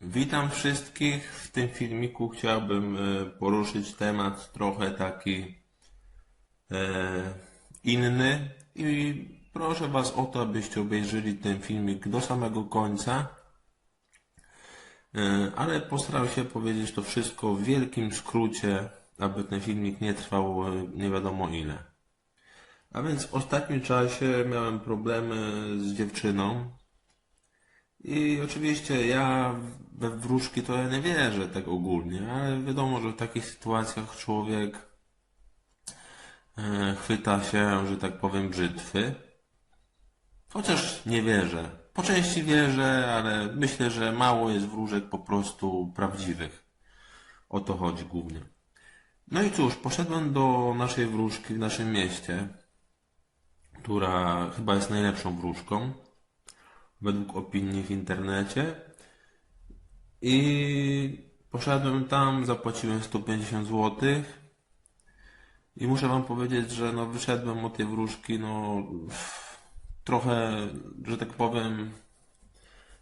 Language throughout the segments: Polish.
Witam wszystkich. W tym filmiku chciałbym e, poruszyć temat trochę taki e, inny i proszę Was o to, abyście obejrzeli ten filmik do samego końca. E, ale postaram się powiedzieć to wszystko w wielkim skrócie, aby ten filmik nie trwał nie wiadomo ile. A więc w ostatnim czasie miałem problemy z dziewczyną, i oczywiście ja we wróżki to ja nie wierzę tak ogólnie, ale wiadomo, że w takich sytuacjach człowiek e, chwyta się, że tak powiem, brzytwy. Chociaż nie wierzę. Po części wierzę, ale myślę, że mało jest wróżek po prostu prawdziwych. O to chodzi głównie. No i cóż, poszedłem do naszej wróżki w naszym mieście, która chyba jest najlepszą wróżką według opinii w internecie. I poszedłem tam, zapłaciłem 150 zł. I muszę wam powiedzieć, że no wyszedłem od tej wróżki, no trochę, że tak powiem,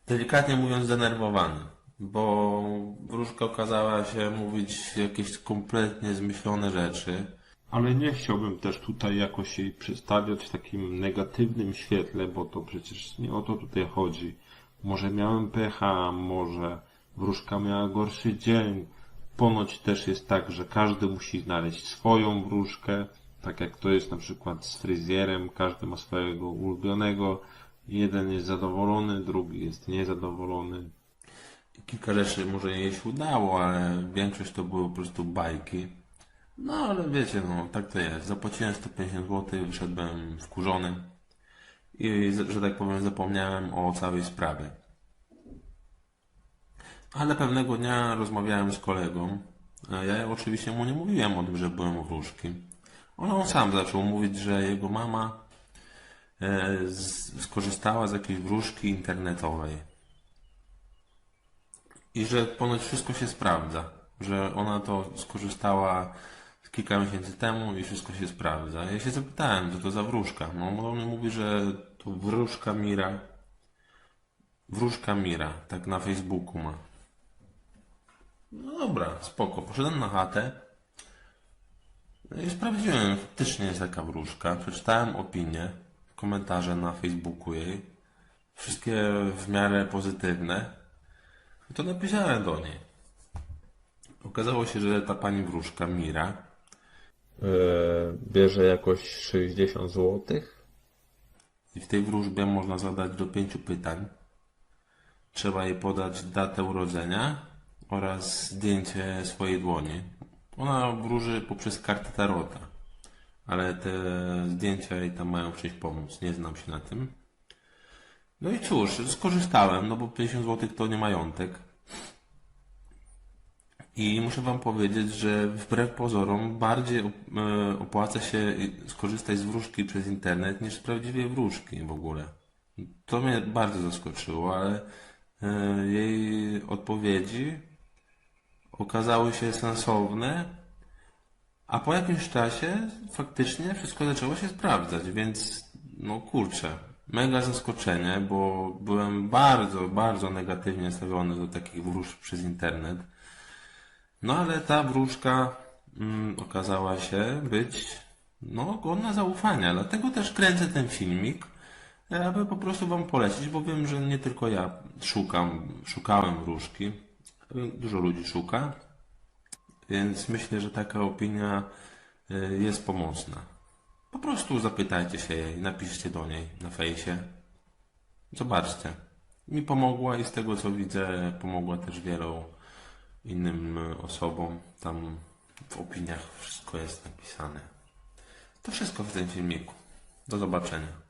delikatnie mówiąc zdenerwowany. Bo wróżka okazała się mówić jakieś kompletnie zmyślone rzeczy. Ale nie chciałbym też tutaj jakoś jej przedstawiać w takim negatywnym świetle, bo to przecież nie o to tutaj chodzi. Może miałem pecha, może wróżka miała gorszy dzień. Ponoć też jest tak, że każdy musi znaleźć swoją wróżkę, tak jak to jest na przykład z fryzjerem, każdy ma swojego ulubionego. Jeden jest zadowolony, drugi jest niezadowolony. Kilka rzeczy może jej się udało, ale większość to były po prostu bajki. No ale wiecie, no tak to jest. Zapłaciłem 150 zł, wyszedłem wkurzony i, że tak powiem, zapomniałem o całej sprawie. Ale pewnego dnia rozmawiałem z kolegą. Ja oczywiście mu nie mówiłem o tym, że byłem u wróżki. Ale on sam zaczął mówić, że jego mama e, skorzystała z jakiejś wróżki internetowej. I że ponoć wszystko się sprawdza. Że ona to skorzystała kilka miesięcy temu i wszystko się sprawdza. Ja się zapytałem, co to za wróżka. No, on mówi, że to wróżka Mira. Wróżka Mira, tak na Facebooku ma. No dobra, spoko. Poszedłem na chatę no i sprawdziłem, faktycznie jest taka wróżka. Przeczytałem opinię, komentarze na Facebooku jej. Wszystkie w miarę pozytywne. I to napisałem do niej. Okazało się, że ta pani wróżka Mira bierze jakoś 60 zł. I w tej wróżbie można zadać do pięciu pytań. Trzeba jej podać datę urodzenia oraz zdjęcie swojej dłoni. Ona wróży poprzez kartę tarota, ale te zdjęcia jej tam mają w pomóc. Nie znam się na tym. No i cóż, skorzystałem, no bo 50 zł to nie majątek. I muszę Wam powiedzieć, że wbrew pozorom bardziej e, opłaca się skorzystać z wróżki przez internet niż z prawdziwej wróżki w ogóle. To mnie bardzo zaskoczyło, ale e, jej odpowiedzi okazały się sensowne, a po jakimś czasie faktycznie wszystko zaczęło się sprawdzać, więc no kurczę, mega zaskoczenie, bo byłem bardzo, bardzo negatywnie nastawiony do takich wróżb przez internet. No ale ta wróżka mm, okazała się być no, godna zaufania. Dlatego też kręcę ten filmik, e, aby po prostu Wam polecić, bo wiem, że nie tylko ja szukam, szukałem wróżki. Dużo ludzi szuka, więc myślę, że taka opinia e, jest pomocna. Po prostu zapytajcie się jej, napiszcie do niej na fejsie. Zobaczcie. Mi pomogła i z tego co widzę, pomogła też wielu innym e, osobom. Tam w opiniach wszystko jest napisane. To wszystko w tym filmiku. Do zobaczenia.